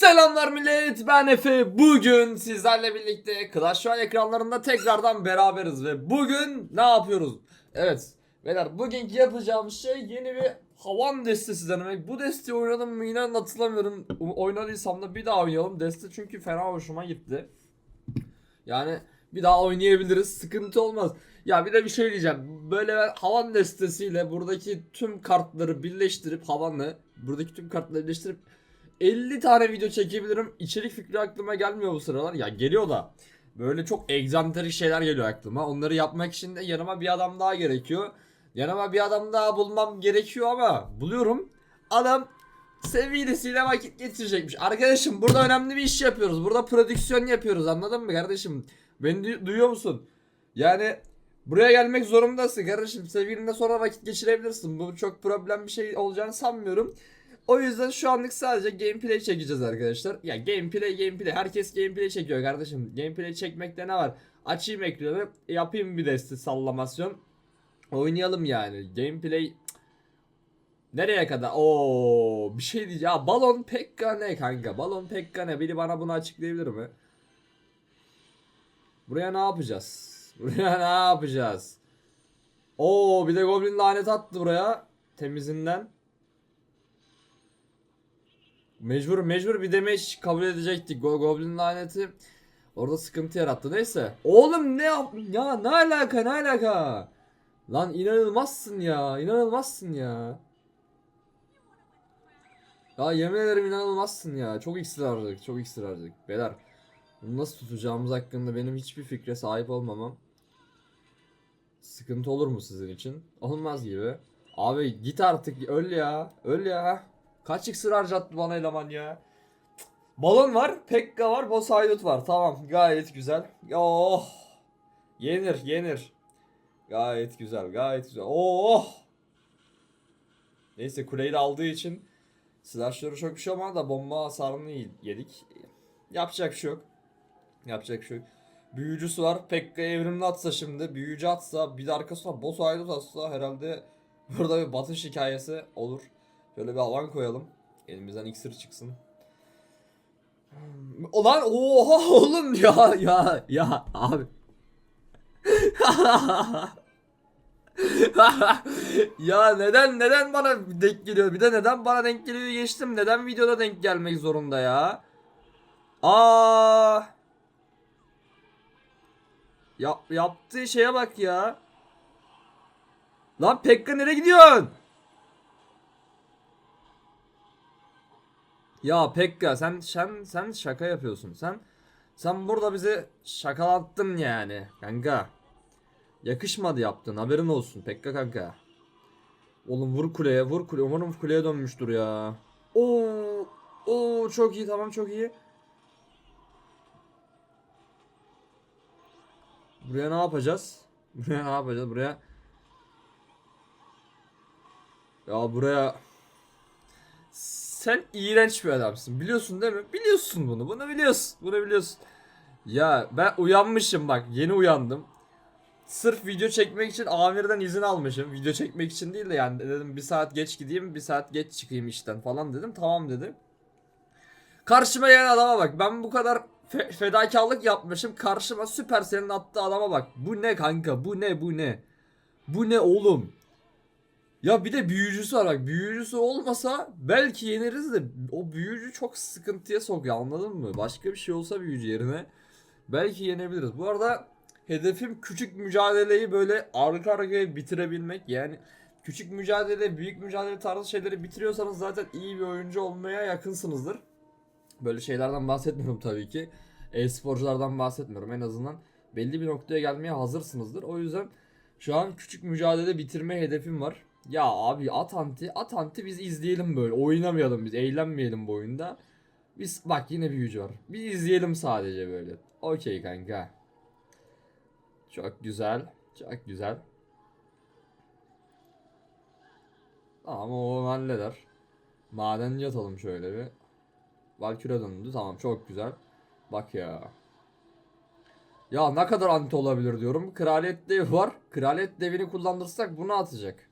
Selamlar millet ben Efe. Bugün sizlerle birlikte Clash Royale ekranlarında tekrardan beraberiz ve bugün ne yapıyoruz? Evet beyler bugünkü yapacağımız şey yeni bir havan destesi denemek. Bu desteği oynadım mı inan hatırlamıyorum. Oynadıysam da bir daha oynayalım. Deste çünkü fena hoşuma gitti. Yani bir daha oynayabiliriz sıkıntı olmaz. Ya bir de bir şey diyeceğim. Böyle havan destesiyle buradaki tüm kartları birleştirip havanı buradaki tüm kartları birleştirip 50 tane video çekebilirim. İçerik fikri aklıma gelmiyor bu sıralar. Ya geliyor da. Böyle çok egzantrik şeyler geliyor aklıma. Onları yapmak için de yanıma bir adam daha gerekiyor. Yanıma bir adam daha bulmam gerekiyor ama buluyorum. Adam sevgilisiyle vakit geçirecekmiş. Arkadaşım burada önemli bir iş yapıyoruz. Burada prodüksiyon yapıyoruz anladın mı kardeşim? Beni du- duyuyor musun? Yani buraya gelmek zorundasın kardeşim. Sevgilinle sonra vakit geçirebilirsin. Bu çok problem bir şey olacağını sanmıyorum. O yüzden şu anlık sadece gameplay çekeceğiz arkadaşlar. Ya gameplay gameplay. Herkes gameplay çekiyor kardeşim. Gameplay çekmekte ne var? Açayım ekranı. Yapayım bir deste sallamasyon. Oynayalım yani. Gameplay. Nereye kadar? Oo, bir şey diyeceğim. Ya balon pekka ne kanka? Balon pekka ne? Biri bana bunu açıklayabilir mi? Buraya ne yapacağız? Buraya ne yapacağız? Oo, bir de goblin lanet attı buraya. Temizinden. Mecbur mecbur bir demeç kabul edecektik. Go Goblin laneti orada sıkıntı yarattı. Neyse. Oğlum ne yap ya ne alaka ne alaka? Lan inanılmazsın ya. inanılmazsın ya. Ya yemin ederim inanılmazsın ya. Çok iksir harcadık. Çok iksir harcadık. Beyler. Bunu nasıl tutacağımız hakkında benim hiçbir fikre sahip olmamam. Sıkıntı olur mu sizin için? Olmaz gibi. Abi git artık öl ya. Öl ya. Kaç iksir harcattı bana eleman ya. Balon var, Pekka var, Haydut var. Tamam, gayet güzel. Oh. Yenir, yenir. Gayet güzel, gayet güzel. Oh. Neyse kuleyi de aldığı için silahları çok bir şey olmadı da bomba hasarını yedik. Yapacak bir şey yok. Yapacak bir şey yok. Büyücüsü var. Pekka evrimli atsa şimdi. Büyücü atsa bir de arkasına boss atsa herhalde burada bir batış hikayesi olur. Şöyle bir havan koyalım. Elimizden iksir çıksın. Ulan oha oğlum ya ya ya abi. ya neden neden bana denk geliyor? Bir de neden bana denk geliyor geçtim. Neden videoda denk gelmek zorunda ya? Aa! Yap, yaptığı şeye bak ya. Lan Pekka nereye gidiyorsun? Ya Pekka sen sen sen şaka yapıyorsun. Sen sen burada bizi şakalattın yani kanka. Yakışmadı yaptın haberin olsun Pekka kanka. Oğlum vur kuleye vur kuleye. Umarım kuleye dönmüştür ya. Oo, oo çok iyi tamam çok iyi. Buraya ne yapacağız? Buraya ne yapacağız? Buraya Ya buraya sen iğrenç bir adamsın. Biliyorsun değil mi? Biliyorsun bunu. Bunu biliyorsun. Bunu biliyorsun. Ya ben uyanmışım bak. Yeni uyandım. Sırf video çekmek için amirden izin almışım. Video çekmek için değil de yani dedim bir saat geç gideyim, bir saat geç çıkayım işten falan dedim. Tamam dedi. Karşıma gelen adama bak. Ben bu kadar fe- fedakarlık yapmışım. Karşıma Supercell'in attığı adama bak. Bu ne kanka? Bu ne? Bu ne? Bu ne oğlum? Ya bir de büyücüsü var bak. Büyücüsü olmasa belki yeneriz de o büyücü çok sıkıntıya sokuyor anladın mı? Başka bir şey olsa büyücü yerine belki yenebiliriz. Bu arada hedefim küçük mücadeleyi böyle arka arkaya bitirebilmek. Yani küçük mücadele, büyük mücadele tarzı şeyleri bitiriyorsanız zaten iyi bir oyuncu olmaya yakınsınızdır. Böyle şeylerden bahsetmiyorum tabii ki. E-sporculardan bahsetmiyorum. En azından belli bir noktaya gelmeye hazırsınızdır. O yüzden şu an küçük mücadele bitirme hedefim var. Ya abi at anti, at anti biz izleyelim böyle. Oynamayalım biz, eğlenmeyelim bu oyunda. Biz bak yine büyücü var. Bir izleyelim sadece böyle. Okey kanka. Çok güzel. Çok güzel. Tamam o halleder. Maden yatalım şöyle bir. Valkyrie döndü. Tamam çok güzel. Bak ya. Ya ne kadar anti olabilir diyorum. Kraliyet devi var. Kraliyet devini kullandırsak bunu atacak.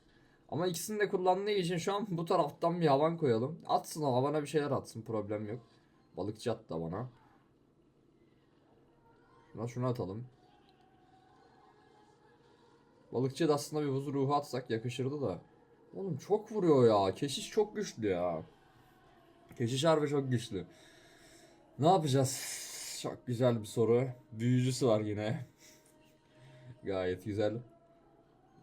Ama ikisini de kullandığı için şu an bu taraftan bir havan koyalım. Atsın o havana bir şeyler atsın problem yok. Balıkçı attı da bana. Şuna şunu atalım. Balıkçıya da aslında bir huzur ruhu atsak yakışırdı da. Oğlum çok vuruyor ya. Keşiş çok güçlü ya. Keşiş harbi çok güçlü. Ne yapacağız? Çok güzel bir soru. Büyücüsü var yine. Gayet güzel.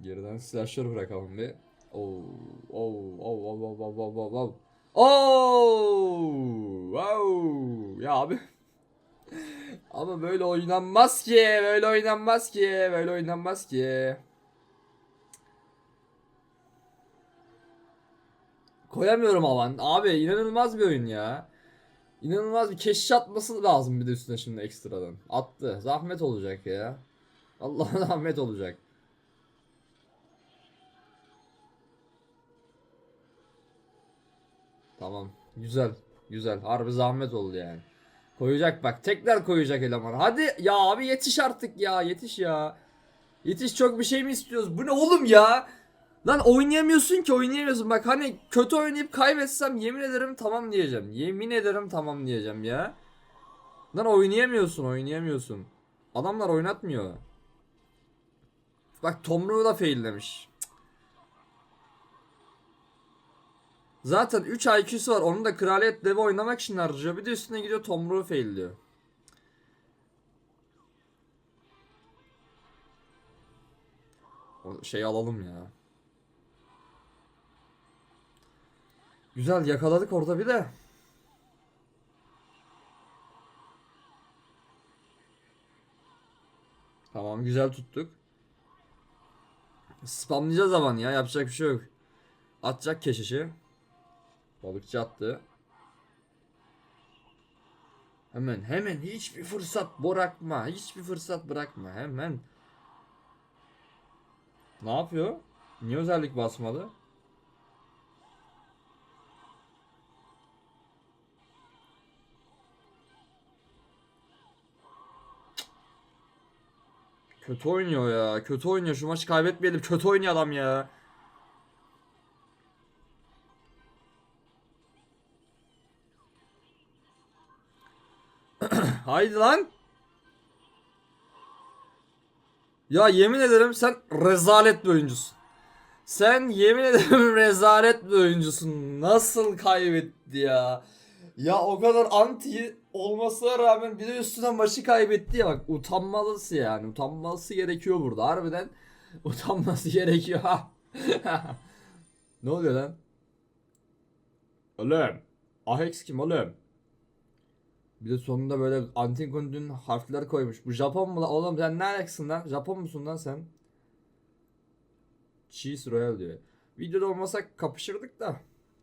Geriden slasher bırakalım bir. Oo, oo, oo, oo, oo, oo, oo, oo. Oo, wow. Ya abi. Ama böyle oynanmaz ki, böyle oynanmaz ki, böyle oynanmaz ki. Koyamıyorum alan. Abi inanılmaz bir oyun ya. İnanılmaz bir keşke atması lazım bir de üstüne şimdi ekstradan. Attı. Zahmet olacak ya. Allah zahmet olacak. Tamam. Güzel. Güzel. Harbi zahmet oldu yani. Koyacak bak. Tekrar koyacak eleman. Hadi ya abi yetiş artık ya. Yetiş ya. Yetiş çok bir şey mi istiyoruz? Bu ne oğlum ya? Lan oynayamıyorsun ki oynayamıyorsun. Bak hani kötü oynayıp kaybetsem yemin ederim tamam diyeceğim. Yemin ederim tamam diyeceğim ya. Lan oynayamıyorsun oynayamıyorsun. Adamlar oynatmıyor. Bak Tomruğu da faillemiş. Zaten 3 IQ'su var. Onun da kraliyet devi oynamak için harcıyor. Bir de üstüne gidiyor Tomruğu failliyor. O şeyi alalım ya. Güzel yakaladık orada bir de. Tamam güzel tuttuk. Spamlayacağız zaman ya yapacak bir şey yok. Atacak keşişi. Balıkçı attı. Hemen hemen hiçbir fırsat bırakma. Hiçbir fırsat bırakma. Hemen. Ne yapıyor? Niye özellik basmadı? Kötü oynuyor ya. Kötü oynuyor. Şu maçı kaybetmeyelim. Kötü oynuyor adam ya. Haydi lan. Ya yemin ederim sen rezalet bir oyuncusun. Sen yemin ederim rezalet bir oyuncusun. Nasıl kaybetti ya? Ya o kadar anti olmasına rağmen bir de üstüne maçı kaybetti ya bak utanmalısı yani utanması gerekiyor burada harbiden utanması gerekiyor ne oluyor lan? Oğlum Ahex kim oğlum? Bir de sonunda böyle antin kundun harfler koymuş. Bu Japon mu lan? Oğlum sen ne alaksın lan? Japon musun lan sen? Cheese Royale diyor. Videoda olmasak kapışırdık da.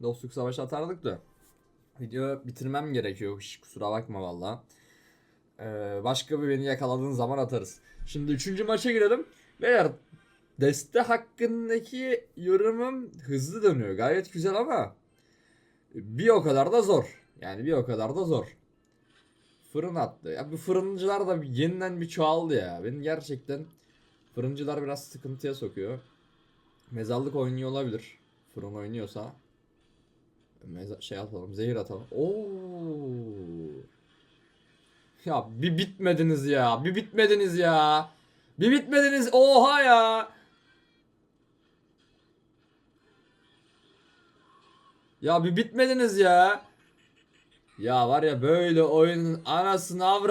Dostluk savaşı atardık da. Video bitirmem gerekiyor. Hiç kusura bakma valla. Ee, başka bir beni yakaladığın zaman atarız. Şimdi üçüncü maça girelim. Beyler deste hakkındaki yorumum hızlı dönüyor. Gayet güzel ama bir o kadar da zor. Yani bir o kadar da zor. Fırın attı. Ya bu fırıncılar da yeniden bir çoğaldı ya. Benim gerçekten fırıncılar biraz sıkıntıya sokuyor. Mezarlık oynuyor olabilir. Fırın oynuyorsa. Meza şey atalım, zehir atalım. Oo. Ya bir bitmediniz ya. Bir bitmediniz ya. Bir bitmediniz. Oha ya. Ya bir bitmediniz ya. Ya var ya böyle oyunun anasını avra